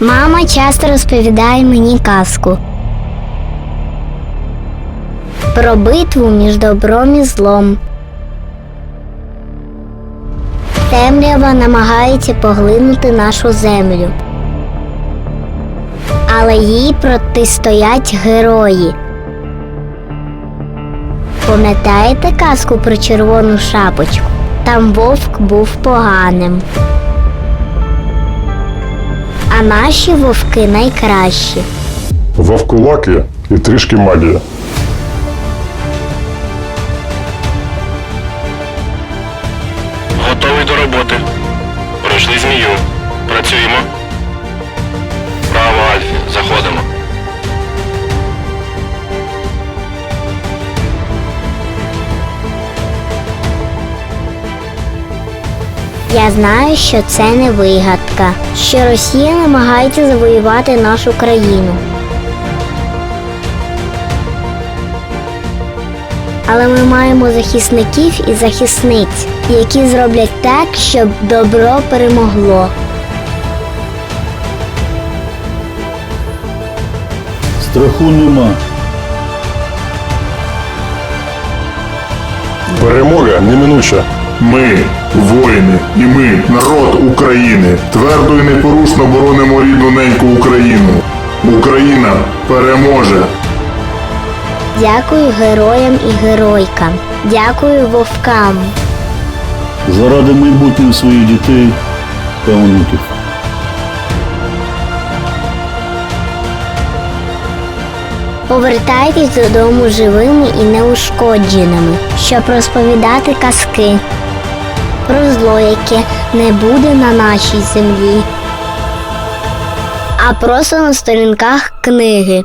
Мама часто розповідає мені казку про битву між добром і злом. Темрява намагається поглинути нашу землю. Але їй протистоять герої. Пам'ятаєте казку про червону шапочку? Там вовк був поганим. А наші вовки найкращі. Вовкулаки і трішки магія. Готовий до роботи. Пройшли змію. Працюємо. Я знаю, що це не вигадка, що Росія намагається завоювати нашу країну. Але ми маємо захисників і захисниць, які зроблять так, щоб добро перемогло. Страху нема. Перемога неминуча. Ми, воїни, і ми, народ України, твердо і непорушно боронимо рідну неньку Україну. Україна переможе. Дякую героям і геройкам. Дякую вовкам. Заради майбутнього своїх дітей та онуків. Повертайтесь додому живими і неушкодженими, щоб розповідати казки про зло, яке не буде на нашій землі, а просто на сторінках книги.